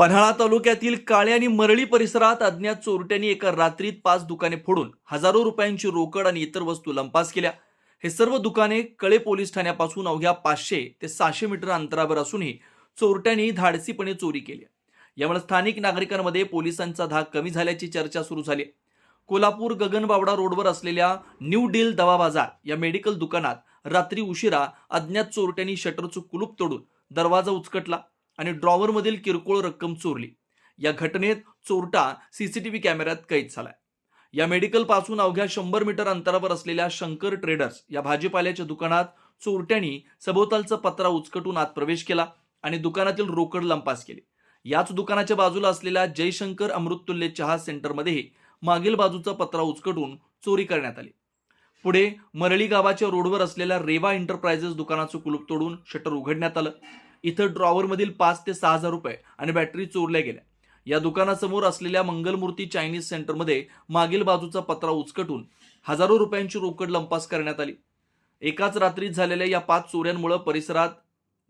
पन्हाळा तालुक्यातील काळे आणि मरळी परिसरात अज्ञात चोरट्यांनी एका रात्रीत पाच दुकाने फोडून हजारो रुपयांची रोकड आणि इतर वस्तू लंपास केल्या. हे सर्व दुकाने कळे पोलीस ठाण्यापासून अवघ्या पाचशे ते सहाशे मीटर अंतरावर असूनही चोरट्यांनी धाडसीपणे चोरी केली. यामुळे स्थानिक नागरिकांमध्ये पोलिसांचा धाक कमी झाल्याची चर्चा सुरू झाली. कोल्हापूर गगनबावडा रोडवर असलेल्या न्यू डील दवा बाजार या मेडिकल दुकानात रात्री उशिरा अज्ञात चोरट्यांनी शटरचं कुलूप तोडून दरवाजा उचकटला. आणि ड्रॉवरमधील किरकोळ रक्कम चोरली. या घटनेत चोरटा सीसीटीव्ही कॅमेऱ्यात कैद झालाय. या मेडिकलपासून अवघ्या शंभर मीटर अंतरावर असलेल्या शंकर ट्रेडर्स या भाजीपाल्याच्या दुकानात चोरट्यांनी सभोवतालचा पत्रा उचकटून आत प्रवेश केला आणि दुकानातील रोकड लंपास केली. याच दुकानाच्या बाजूला असलेल्या जयशंकर अमृततुल्य चहा सेंटरमध्येही मागील बाजूचा पत्रा उचकटून चोरी करण्यात आली. पुढे मरळी गावाच्या रोडवर असलेल्या रेवा एंटरप्राइजेस दुकानाचं कुलूप तोडून शटर उघडण्यात आलं. इथं ड्रॉवरमधील पाच ते सहा हजार रुपये आणि बॅटरी चोरल्या गेल्या. या दुकानासमोर असलेल्या मंगलमूर्ती चायनीज सेंटरमध्ये मागील बाजूचा पत्रा उचकटून हजारो रुपयांची रोकड लंपास करण्यात आली. एकाच रात्रीत झालेल्या या पाच चोऱ्यांमुळे परिसरात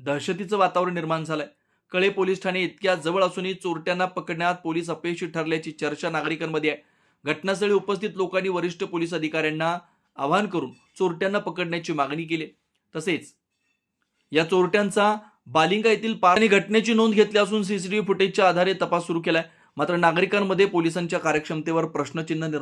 दहशतीचं वातावरण निर्माण झालंय. कळे पोलीस ठाणे इतक्या जवळ असूनही चोरट्यांना पकडण्यात पोलीस अपयशी ठरल्याची चर्चा नागरिकांमध्ये आहे. घटनास्थळी उपस्थित लोकांनी वरिष्ठ पोलीस अधिकाऱ्यांना आवाहन करून चोरट्यांना पकडण्याची मागणी केली तसेच या चोरट्यांचा बालिंगा येथील पार घटनेची नोंद घेतली असून सीसीटीव्ही फुटेजच्या आधारे तपास सुरू केलाय. मात्र नागरिकांमध्ये पोलिसांच्या कार्यक्षमतेवर प्रश्नचिन्ह निर्माण